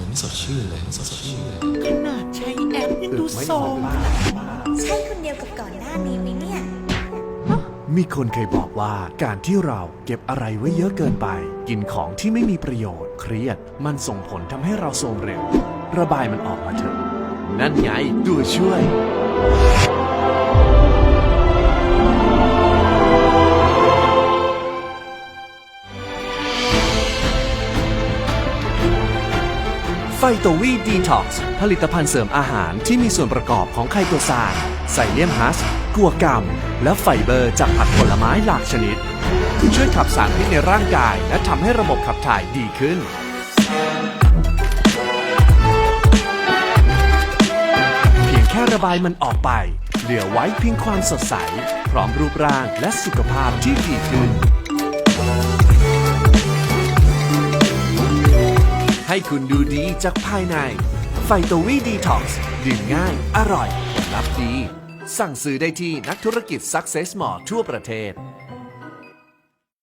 ูไม่สดชื่นเลยไม่สดชื่นเลย ขนาดใช้แอปยังดูโซมใช่คนเดียวกับก่อนหน้านี้ไหมเนี่ย มีคนเคยบอกว่าการที่เราเก็บอะไรไว้เยอะเกินไป กินของที่ไม่มีประโยชน์ เครียด มันส่งผลทำให้เราโทรมเร็ว ระบายมันออกมาเถอะ นั่นไงตัวช่วย ไฟโตวีดีท็อกซ์ผลิตภัณฑ์เสริมอาหารที่มีส่วนประกอบของไคโตซานไซเลียมฮัสกัวกรัมและไฟเบอร์จากผักผลไม้หลากชนิด ช่วยขับสารพิษในร่างกาย และทำให้ระบบขับถ่ายดีขึ้น เพียงแค่ระบายมันออกไป เหลือไว้เพียงความสดใส พร้อมรูปร่างและสุขภาพที่ดีขึ้น ให้คุณดูดีจากภายใน ไฟโตวีดีท็อกซ์ดื่มง่าย อร่อยผลลัพธ์ดี สั่งซื้อได้ที่นักธุรกิจ Success Mall ทั่วประเทศ